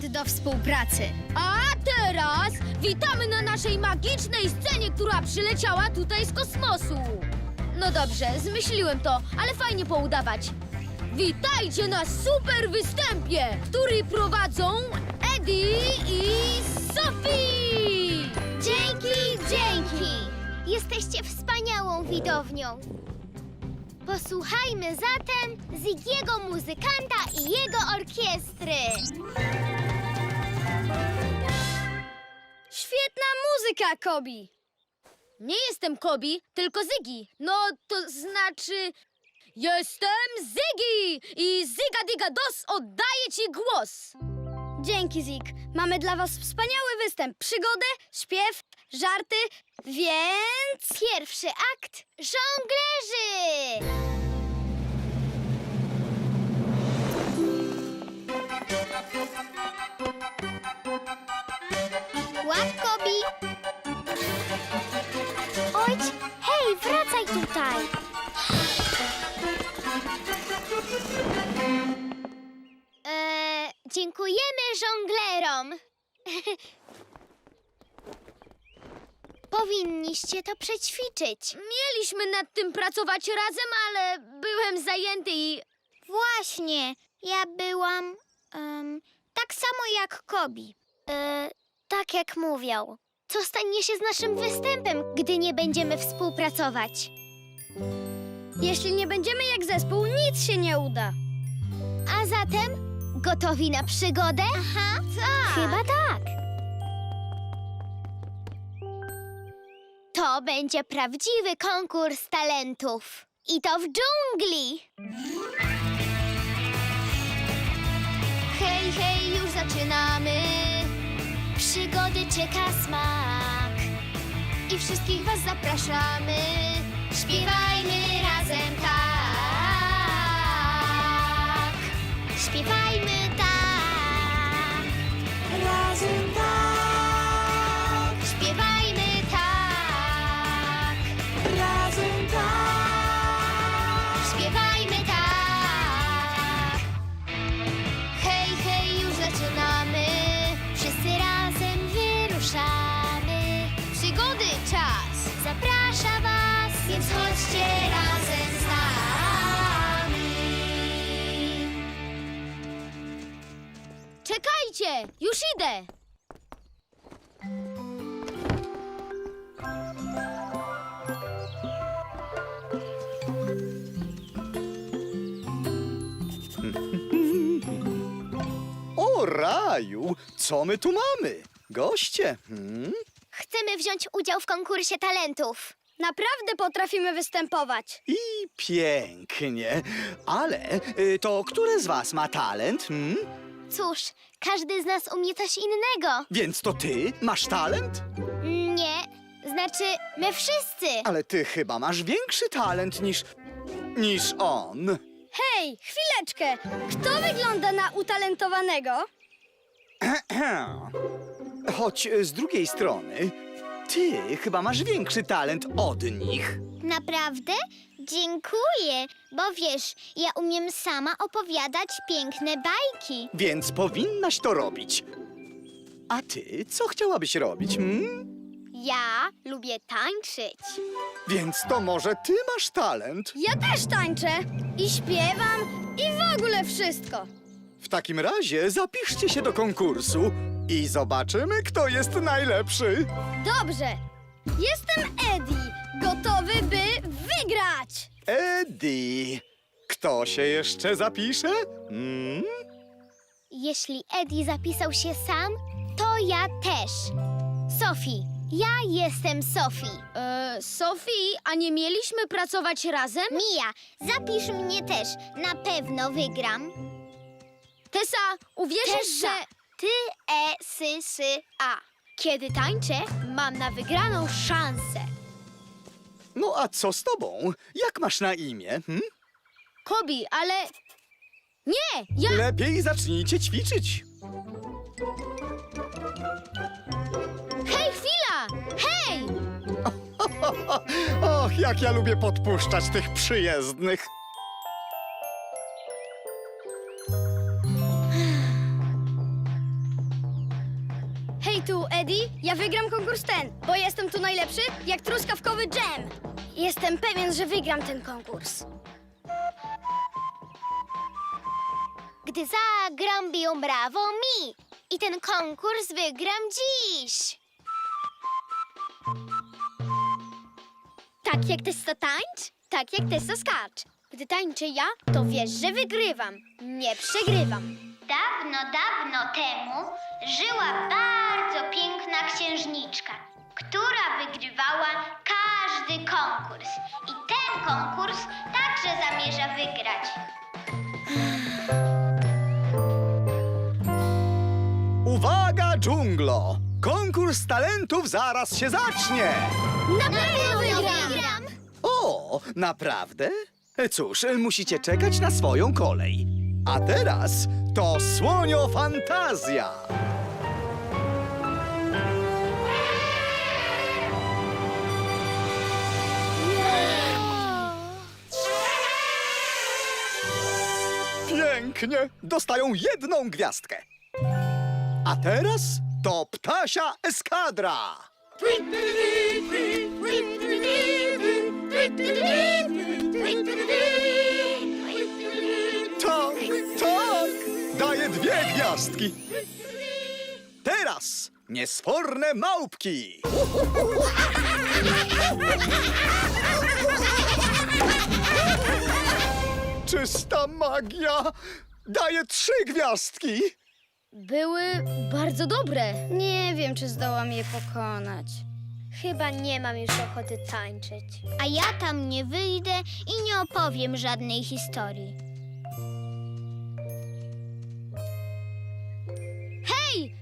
do współpracy. A teraz witamy na naszej magicznej scenie, która przyleciała tutaj z kosmosu. No dobrze, zmyśliłem to, ale fajnie poudawać. Witajcie na super występie, który prowadzą Eddie i Sophie! Dzięki, dzięki! Jesteście wspaniałą widownią. Posłuchajmy zatem Ziggiego muzykanta i jego orkiestry. Świetna muzyka, Kobi. Nie jestem Kobi, tylko Zygi. No, to znaczy... Jestem Zygi i Zyga Diga Dos oddaję ci głos. Dzięki, Zik. Mamy dla was wspaniały występ. Przygodę, śpiew, żarty, więc... Pierwszy akt żonglerzy! Łap, Kobi! Hej, wracaj tutaj! Eee, dziękujemy żonglerom! Powinniście to przećwiczyć. Mieliśmy nad tym pracować razem, ale byłem zajęty i... Właśnie, ja byłam em, tak samo jak Kobi. E, tak jak mówią. Co stanie się z naszym występem, gdy nie będziemy współpracować? Jeśli nie będziemy jak zespół, nic się nie uda. A zatem gotowi na przygodę? Aha, tak. Chyba tak. To będzie prawdziwy konkurs talentów. I to w dżungli. Hej, hej, już zaczynamy. Przygody czeka smak. I wszystkich was zapraszamy. Śpiewajmy razem tak. Śpiewajmy tak. Razem Czekajcie, już idę. O raju, co my tu mamy? Goście? Hmm? Chcemy wziąć udział w konkursie talentów. Naprawdę potrafimy występować. I pięknie. Ale y, to które z was ma talent? Hmm? Cóż, każdy z nas umie coś innego. Więc to ty masz talent? Nie, znaczy my wszyscy. Ale ty chyba masz większy talent niż. niż on. Hej, chwileczkę. Kto wygląda na utalentowanego? Choć z drugiej strony, ty chyba masz większy talent od nich. Naprawdę? Dziękuję, bo wiesz, ja umiem sama opowiadać piękne bajki. Więc powinnaś to robić. A ty co chciałabyś robić? Hmm? Ja lubię tańczyć. Więc to może ty masz talent? Ja też tańczę i śpiewam i w ogóle wszystko. W takim razie zapiszcie się do konkursu i zobaczymy, kto jest najlepszy. Dobrze. Jestem Eddie, gotowy, by wygrać. Eddie. Kto się jeszcze zapisze? Hmm? Jeśli Eddie zapisał się sam, to ja też. Sophie, ja jestem Sophie. E, Sofii, a nie mieliśmy pracować razem? Mia, zapisz mnie też. Na pewno wygram. Tessa, uwierzysz, Tessa. że... Ty, e, sy, sy, a. Kiedy tańczę, mam na wygraną szansę. No a co z tobą? Jak masz na imię? Hmm? Kobi, ale... Nie, ja... Lepiej zacznijcie ćwiczyć. Hej, chwila! Hej! Och, jak ja lubię podpuszczać tych przyjezdnych. Tu, Eddie, ja wygram konkurs ten, bo jestem tu najlepszy jak truskawkowy dżem. Jestem pewien, że wygram ten konkurs. Gdy zagram, biją brawo mi. I ten konkurs wygram dziś. Tak jak Tessa tańcz, tak jak Tessa skacz. Gdy tańczę ja, to wiesz, że wygrywam. Nie przegrywam. Dawno, dawno temu żyła bardzo piękna księżniczka, która wygrywała każdy konkurs. I ten konkurs także zamierza wygrać. Uwaga, dżunglo! Konkurs talentów zaraz się zacznie! Na pewno wygram! O, naprawdę? Cóż, musicie czekać na swoją kolej. A teraz to słonio fantazja. Pięknie! Dostają jedną gwiazdkę. A teraz to ptasia eskadra. Tak, tak! Daję dwie gwiazdki. Teraz niesforne małpki. Czysta magia. Daję trzy gwiazdki. Były bardzo dobre. Nie wiem, czy zdołam je pokonać. Chyba nie mam już ochoty tańczyć. A ja tam nie wyjdę i nie opowiem żadnej historii. Hej!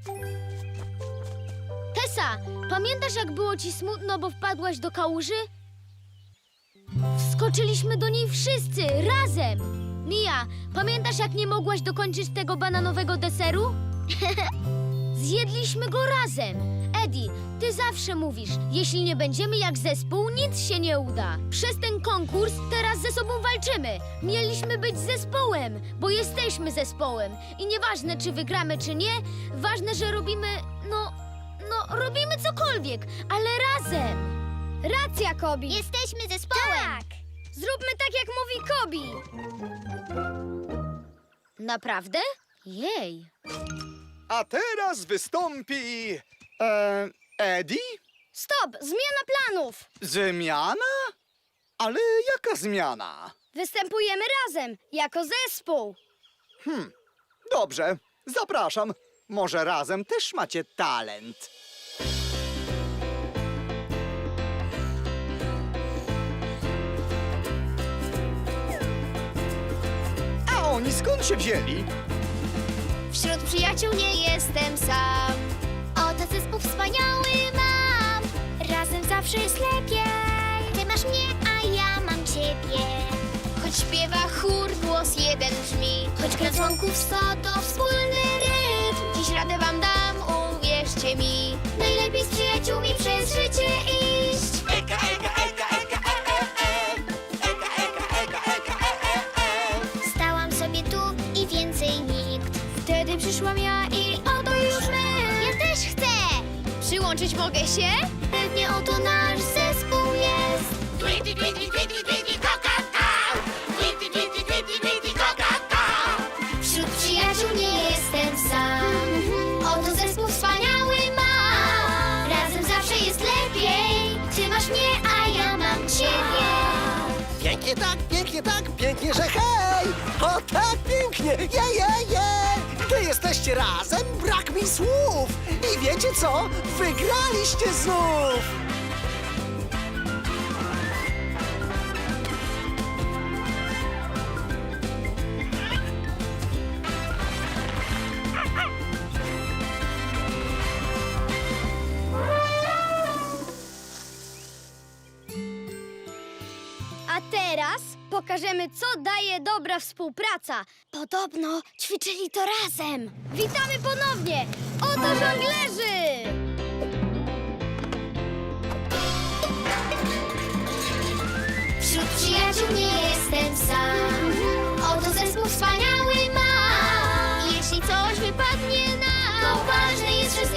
Tessa, pamiętasz jak było ci smutno, bo wpadłaś do kałuży? Wskoczyliśmy do niej wszyscy, razem! Mia, pamiętasz jak nie mogłaś dokończyć tego bananowego deseru? Zjedliśmy go razem. Eddie, ty zawsze mówisz, jeśli nie będziemy jak zespół, nic się nie uda. Przez ten konkurs teraz ze sobą walczymy. Mieliśmy być zespołem, bo jesteśmy zespołem. I nieważne, czy wygramy, czy nie, ważne, że robimy, no, no, robimy cokolwiek, ale razem. Racja, Kobi. Jesteśmy zespołem! Tak! Zróbmy tak, jak mówi Kobi. Naprawdę? Jej. A teraz wystąpi. E, Eddie? Stop! Zmiana planów! Zmiana? Ale jaka zmiana? Występujemy razem, jako zespół. Hmm, dobrze, zapraszam. Może razem też macie talent. A oni skąd się wzięli? Wśród przyjaciół nie jestem sam. Oto zespół wspaniały mam. Razem zawsze jest lepiej. Ty masz mnie, a ja mam ciebie. Choć śpiewa chór, głos jeden brzmi. Choć gra dzwonków sto, to wspólny rytm. Dziś radę wam dam, uwierzcie mi. Najlepiej z przyjaciółmi przez życie się? Pewnie oto nasz zespół jest. Wśród przyjaciół nie jestem sam. Oto zespół wspaniały mam. Razem zawsze jest lepiej. Ty masz mnie, a ja mam ciebie. Pięknie tak, pięknie tak, pięknie, że hej! O tak pięknie, je, je, je! Gdy jesteście razem, brak mi słów! Wiecie co? Wygraliście znów! Pokażemy, co daje dobra współpraca. Podobno ćwiczyli to razem. Witamy ponownie! Oto żonglerzy! Wśród przyjaciół nie jestem sam. Oto zespół wspaniały mam. Jeśli coś wypadnie nam, to ważne jest, że z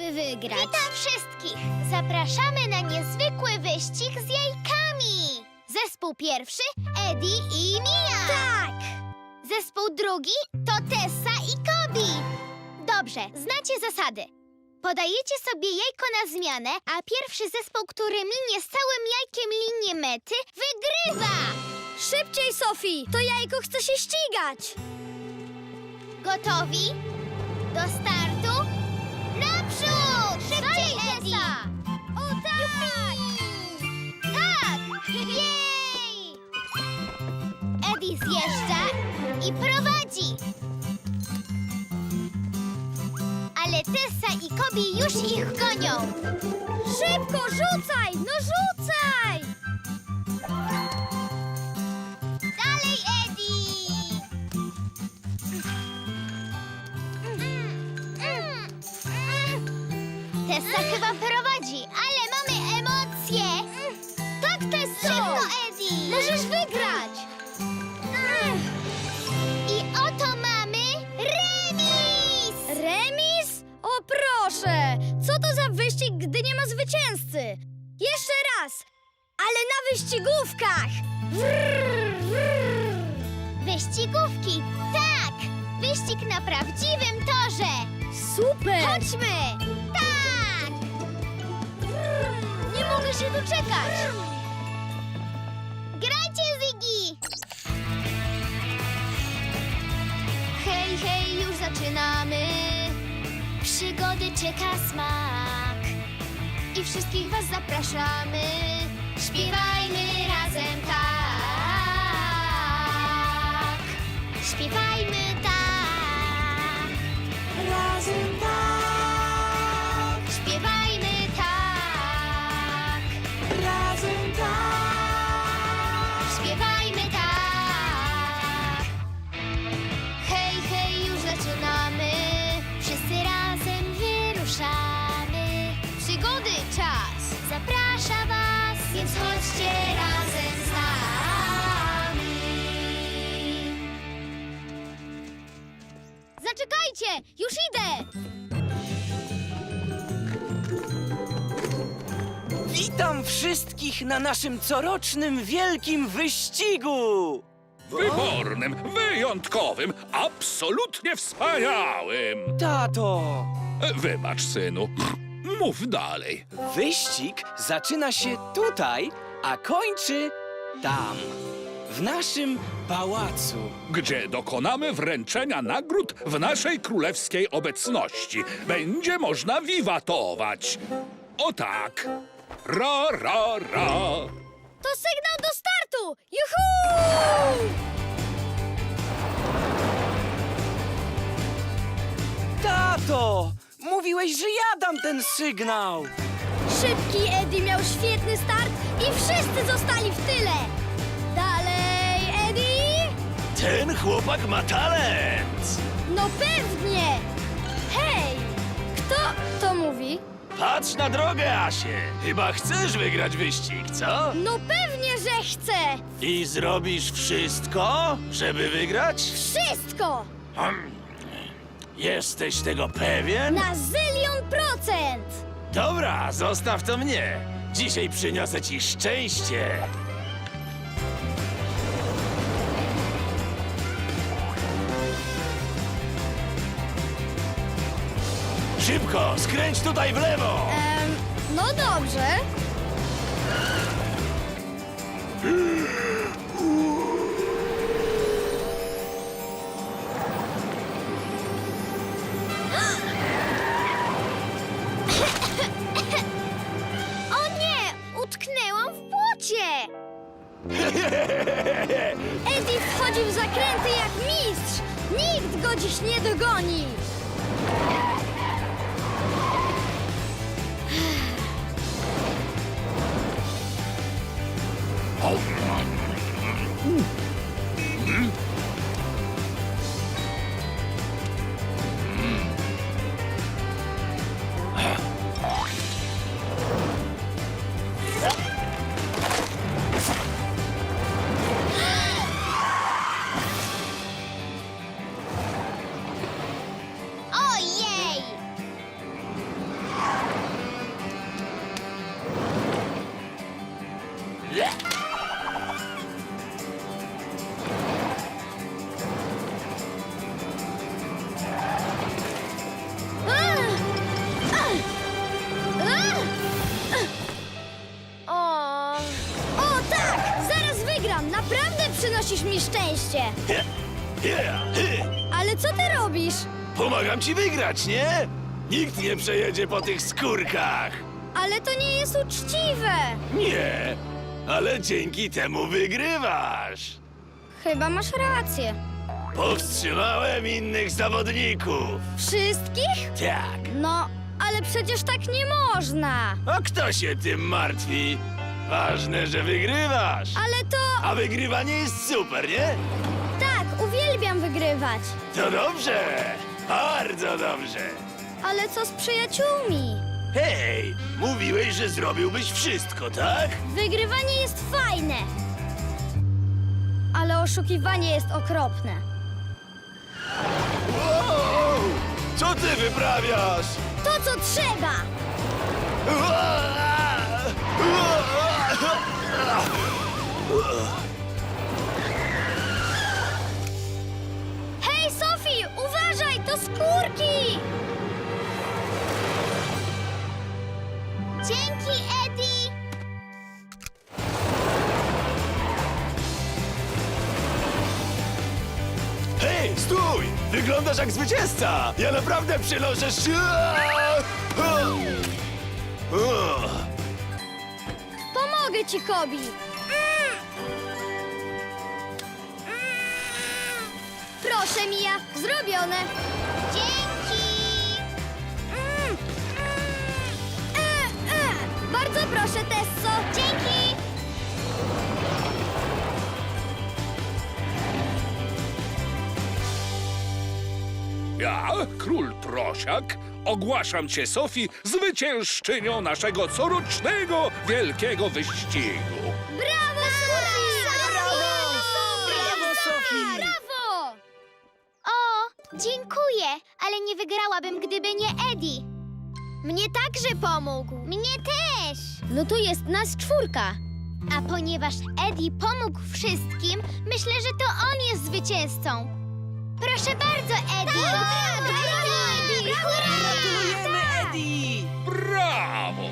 żeby wygrać. Witam wszystkich! Zapraszamy na niezwykły wyścig z jajkami! Zespół pierwszy Eddie i Mia! Tak! Zespół drugi to Tessa i Kobi. Dobrze, znacie zasady. Podajecie sobie jajko na zmianę, a pierwszy zespół, który minie z całym jajkiem linię mety, wygrywa! Szybciej, Sofii! To jajko chce się ścigać! Gotowi? Do Jej! Eddie zjeżdża i prowadzi. Ale Tessa i Kobi już ich gonią. Szybko, rzucaj! No rzucaj! Dalej, Eddie! Tessa chyba prowadzi, zwycięzcy? Jeszcze raz! Ale na wyścigówkach! Wrrr, wrrr. Wyścigówki, tak! Wyścig na prawdziwym torze! Super! Chodźmy! Tak! Nie mogę się doczekać! Grajcie, Ziggy! Hej, hej, już zaczynamy! Przygody czeka smak i wszystkich was zapraszamy. Śpiewajmy razem tak! Śpiewajmy tak! Razem na naszym corocznym wielkim wyścigu! Wybornym, wyjątkowym, absolutnie wspaniałym. Tato! E, Wybacz, synu. Mów dalej. Wyścig zaczyna się tutaj, a kończy tam, w naszym pałacu. Gdzie dokonamy wręczenia nagród w naszej królewskiej obecności. Będzie można wiwatować. O tak. Ra, ra, ra. To sygnał do startu! Juhu! Tato! Mówiłeś, że ja dam ten sygnał! Szybki Eddie miał świetny start i wszyscy zostali w tyle! Dalej, Eddie! Ten chłopak ma talent! No pewnie! Hej! Kto to mówi? Patrz na drogę, Asie! Chyba chcesz wygrać wyścig, co? No pewnie, że chcę! I zrobisz wszystko, żeby wygrać? Wszystko! Hmm. Jesteś tego pewien? Na zylion procent! Dobra, zostaw to mnie. Dzisiaj przyniosę ci szczęście. Szybko, skręć tutaj w lewo! No dobrze. Szczęście. Ale co ty robisz? Pomagam ci wygrać, nie? Nikt nie przejedzie po tych skórkach. Ale to nie jest uczciwe. Nie, ale dzięki temu wygrywasz. Chyba masz rację. Powstrzymałem innych zawodników. Wszystkich? Tak. No, ale przecież tak nie można. A kto się tym martwi? Ważne, że wygrywasz. Ale to... A wygrywanie jest super, nie? Tak, uwielbiam wygrywać. To dobrze. Bardzo dobrze. Ale co z przyjaciółmi? Hej, mówiłeś, że zrobiłbyś wszystko, tak? Wygrywanie jest fajne. Ale oszukiwanie jest okropne. Wow! Co ty wyprawiasz? To, co trzeba! Hej, Sophie, uważaj, to skórki! Dzięki, Eddie! Hej, stój! Wyglądasz jak zwycięzca! Ja naprawdę przynoszę sz... Pomogę ci, Kobi. Proszę, Mia, zrobione. Dzięki! Bardzo proszę, Tesso. Dzięki. Ja, król Prosiak, ogłaszam cię, Sofii, zwyciężczynią naszego corocznego wielkiego wyścigu. Brawo, Sophie! Brawo, Sophie! Brawo! O, dziękuję, ale nie wygrałabym, gdyby nie Eddie. Mnie także pomógł. Mnie też. No to jest nas czwórka. A ponieważ Eddie pomógł wszystkim, myślę, że to on jest zwycięzcą. Proszę bardzo, Eddie! Tak, brawo, Eddie! Hurra! Gratulujemy, Eddie! Brawo!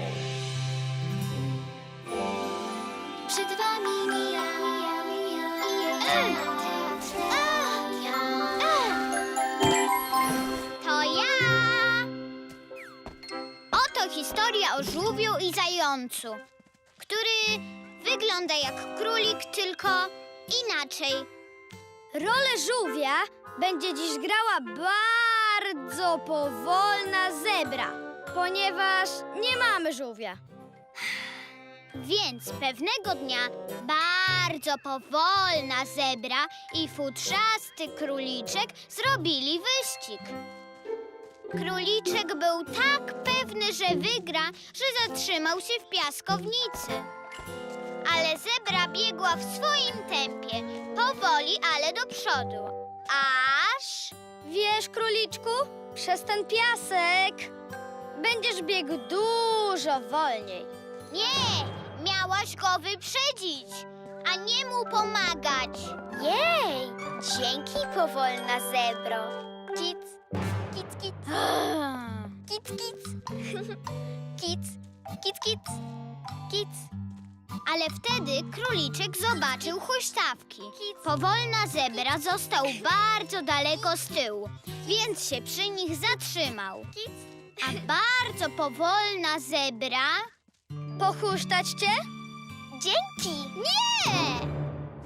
Przed wami mija, mija, mija. To ja! Oto historia o żółwiu i zającu, który wygląda jak królik, tylko inaczej. Rolę żółwia będzie dziś grała bardzo powolna zebra, ponieważ nie mamy żółwia. Więc pewnego dnia bardzo powolna zebra i futrzasty króliczek zrobili wyścig. Króliczek był tak pewny, że wygra, że zatrzymał się w piaskownicy. Ale zebra biegła w swoim tempie, powoli, ale do przodu. Aż Wiesz, króliczku, przez ten piasek będziesz biegł dużo wolniej. Nie, miałaś go wyprzedzić, a nie mu pomagać. Jej, dzięki powolna zebro. Kic, kic, kic. Kic, kic. Kic, kic, kic. Kic. Ale wtedy króliczek zobaczył huśtawki. Powolna zebra został bardzo daleko z tyłu, więc się przy nich zatrzymał. A bardzo powolna zebra Pochusztać cię? Dzięki! Nie!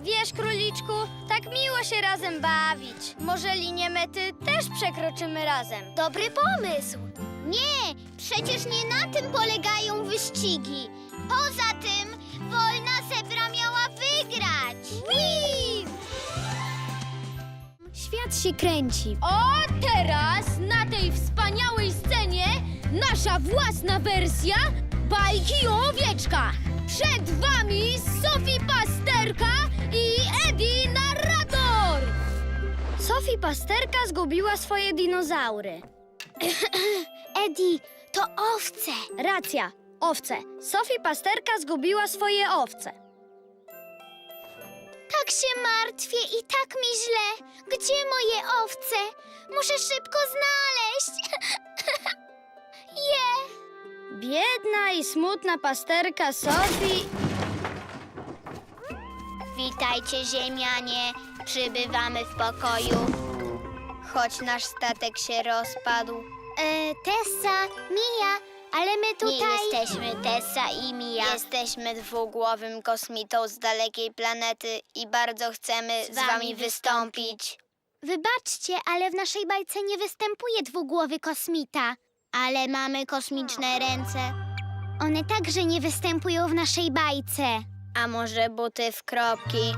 Wiesz, króliczku, tak miło się razem bawić. Może linię mety też przekroczymy razem. Dobry pomysł! Nie! Przecież nie na tym polegają wyścigi. Poza tym, wolna zebra miała wygrać! Whee! Świat się kręci. O, teraz na tej wspaniałej scenie nasza własna wersja bajki o owieczkach. Przed wami Sophie Pasterka i Eddie Narrator. Sophie Pasterka zgubiła swoje dinozaury. Eddie, to owce! Racja, owce. Sophie Pasterka zgubiła swoje owce. Tak się martwię i tak mi źle. Gdzie moje owce? Muszę szybko znaleźć. Je! Biedna i smutna pasterka Sophie Witajcie, ziemianie. Przybywamy w pokoju. Choć nasz statek się rozpadł. E, Tessa, Mia, ale my tutaj... Nie jesteśmy Tessa i Mia. Jesteśmy dwugłowym kosmitą z dalekiej planety i bardzo chcemy z, wami wystąpić. Wybaczcie, ale w naszej bajce nie występuje dwugłowy kosmita. Ale mamy kosmiczne ręce. One także nie występują w naszej bajce. A może buty w kropki?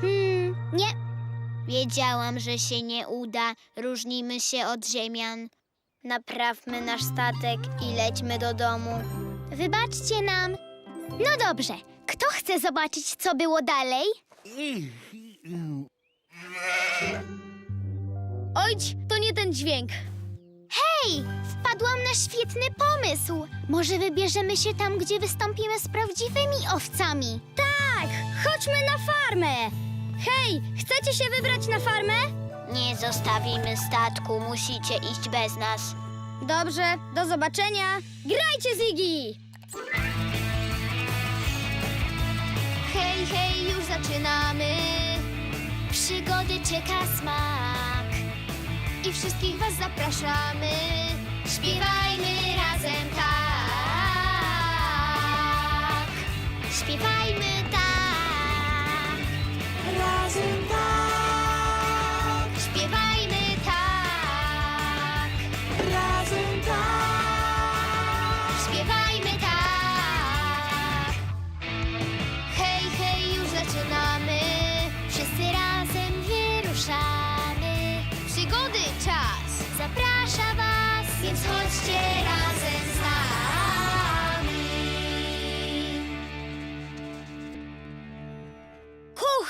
Hmm, nie. Wiedziałam, że się nie uda. Różnimy się od ziemian. Naprawmy nasz statek i lećmy do domu. Wybaczcie nam. No dobrze. Kto chce zobaczyć, co było dalej? Ojdź, to nie ten dźwięk. Hej, wpadłam na świetny pomysł. Może wybierzemy się tam, gdzie wystąpimy z prawdziwymi owcami. Tak, chodźmy na farmę. Hej, chcecie się wybrać na farmę? Nie zostawimy statku, musicie iść bez nas. Dobrze, do zobaczenia. Grajcie, Ziggy! Hej, hej, już zaczynamy. Przygody czeka smak. I wszystkich was zapraszamy. Śpiewajmy razem tak. Śpiewajmy tak. Razem tak.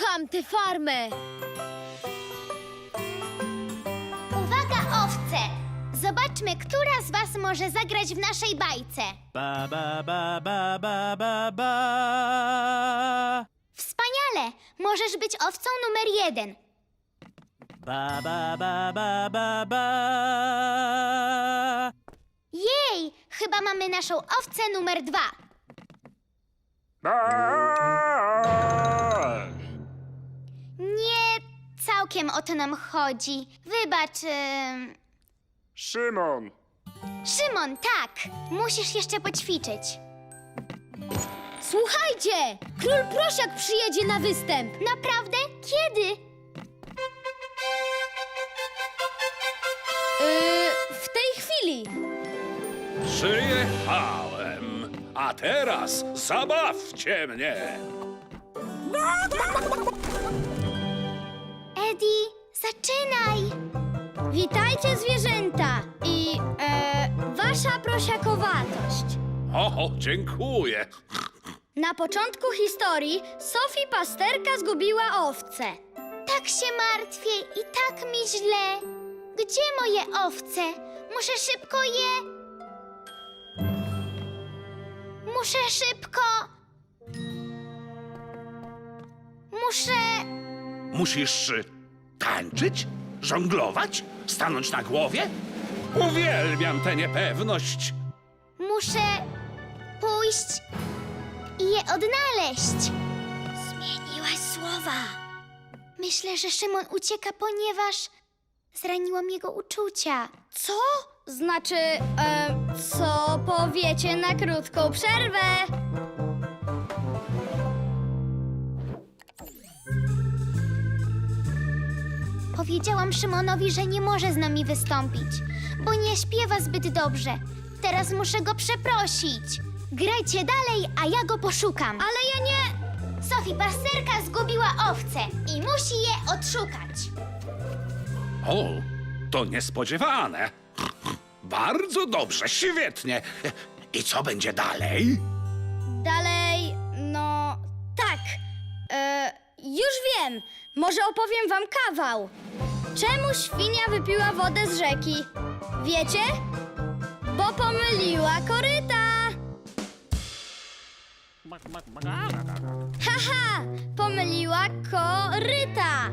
Kocham tę farmę. Uwaga, owce! Zobaczmy, która z was może zagrać w naszej bajce. Ba, ba, ba, ba, ba, ba, ba. Wspaniale! Możesz być owcą numer jeden. Ba, ba, ba, ba, ba, ba. Jej! Chyba mamy naszą owcę numer dwa. Nie całkiem o to nam chodzi. Wybacz. ym, Szymon! Szymon, tak! Musisz jeszcze poćwiczyć. Słuchajcie, król prosiak przyjedzie na występ. Naprawdę? Kiedy? Yy, w tej chwili. Przyjechałem. A teraz zabawcie mnie. Eddie, zaczynaj! Witajcie, zwierzęta i e, wasza prosiakowatość. O, dziękuję. Na początku historii Sophie Pasterka zgubiła owce. Tak się martwię i tak mi źle. Gdzie moje owce? Muszę szybko je. Muszę szybko. Muszę. Musisz y, tańczyć, żonglować, stanąć na głowie? Uwielbiam tę niepewność. Muszę pójść i je odnaleźć. Zmieniłaś słowa. Myślę, że Szymon ucieka, ponieważ zraniłam jego uczucia. Co? Znaczy, e, co powiecie na krótką przerwę? Powiedziałam Szymonowi, że nie może z nami wystąpić, bo nie śpiewa zbyt dobrze. Teraz muszę go przeprosić. Grajcie dalej, a ja go poszukam. Ale ja nie. Sofii pasterka zgubiła owce i musi je odszukać. O, to niespodziewane. Bardzo dobrze, świetnie. I co będzie dalej? Dalej, no tak. E, już wiem. Może opowiem wam kawał. Czemu świnia wypiła wodę z rzeki? Wiecie? Bo pomyliła koryta. Haha, pomyliła koryta.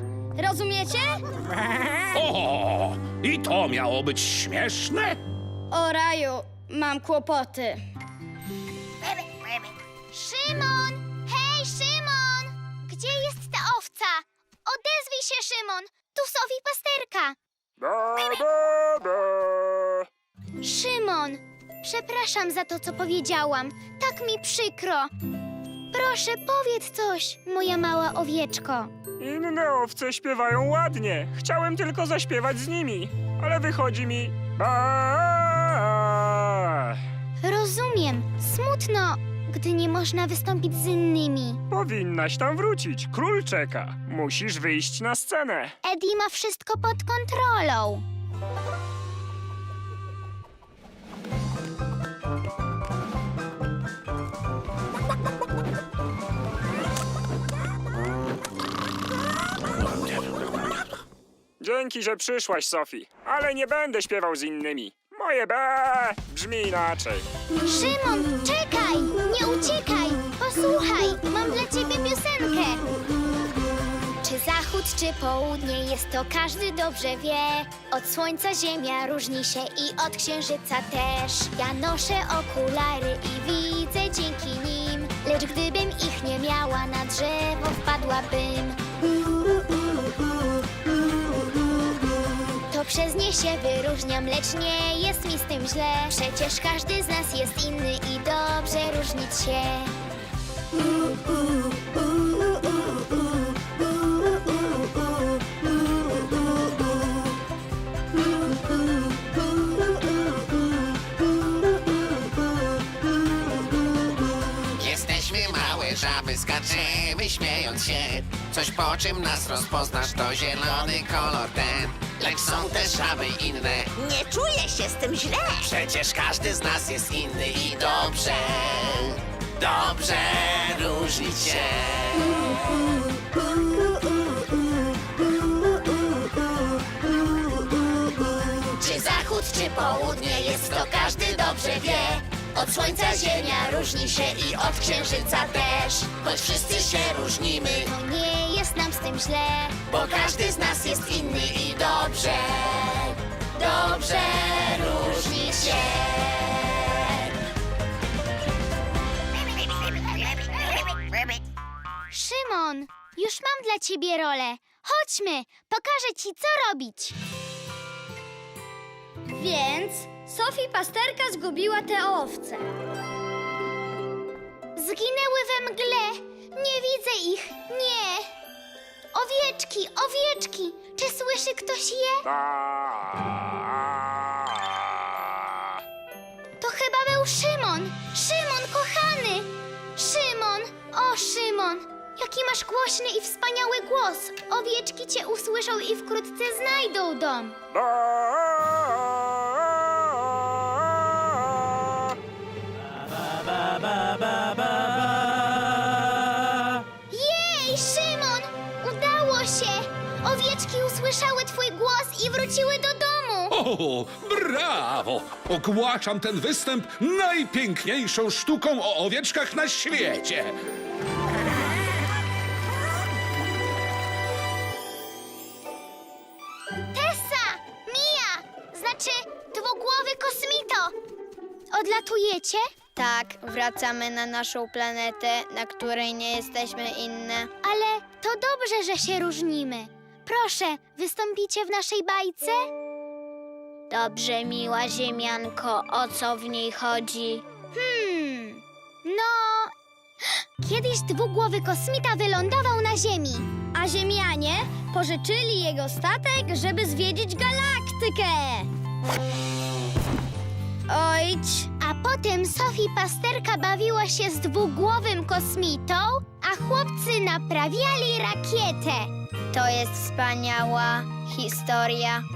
Rozumiecie? O, i to miało być śmieszne? O raju, mam kłopoty. Szymon! Sofii Pasterka. Szymon, przepraszam za to, co powiedziałam. Tak mi przykro. Proszę, powiedz coś, moja mała owieczko. Inne owce śpiewają ładnie. Chciałem tylko zaśpiewać z nimi, ale wychodzi mi. Ba! Rozumiem. Smutno, gdy nie można wystąpić z innymi. Powinnaś tam wrócić. Król czeka. Musisz wyjść na scenę. Eddie ma wszystko pod kontrolą. Dzięki, że przyszłaś, Sophie. Ale nie będę śpiewał z innymi. Moje B brzmi inaczej. Szymon, czekaj! Nie uciekaj! Posłuchaj, mam dla ciebie piosenkę. Czy zachód, czy południe, jest to każdy dobrze wie. Od słońca ziemia różni się i od księżyca też. Ja noszę okulary i widzę dzięki nim. Lecz gdybym ich nie miała, na drzewo wpadłabym. Przez nie się wyróżniam, lecz nie jest mi z tym źle. Przecież każdy z nas jest inny i dobrze różnić się. Jesteśmy małe żaby, skaczemy śmiejąc się Coś po czym nas rozpoznasz to zielony kolor ten Lecz są też żaby inne Nie czuję się z tym źle. Przecież każdy z nas jest inny i dobrze Dobrze różnić się Czy zachód, czy południe, jest to każdy dobrze wie. Od słońca ziemia różni się i od księżyca też. Choć wszyscy się różnimy To nie jest nam z tym źle. Bo każdy z nas jest inny i dobrze Dobrze różnić się Szymon, już mam dla ciebie rolę. Chodźmy, pokażę ci, co robić. Więc Sophie Pasterka zgubiła te owce. Zginęły we mgle. Nie widzę ich. Nie. Owieczki, owieczki. Czy słyszy ktoś je? To chyba był Szymon. Szymon, kochany. Szymon, o Szymon. Jaki masz głośny i wspaniały głos. Owieczki cię usłyszą i wkrótce znajdą dom. Usłyszały twój głos i wróciły do domu. O, brawo! Ogłaszam ten występ najpiękniejszą sztuką o owieczkach na świecie. Tessa! Mia! Znaczy, dwugłowy kosmito! Odlatujecie? Tak, wracamy na naszą planetę, na której nie jesteśmy inne. Ale to dobrze, że się różnimy. Proszę, wystąpicie w naszej bajce? Dobrze, miła ziemianko, o co w niej chodzi? Hmm, no... Kiedyś dwugłowy kosmita wylądował na Ziemi. A Ziemianie pożyczyli jego statek, żeby zwiedzić galaktykę. Ojć, A potem Sophie Pasterka bawiła się z dwugłowym kosmitą, a chłopcy naprawiali rakietę. To jest wspaniała historia.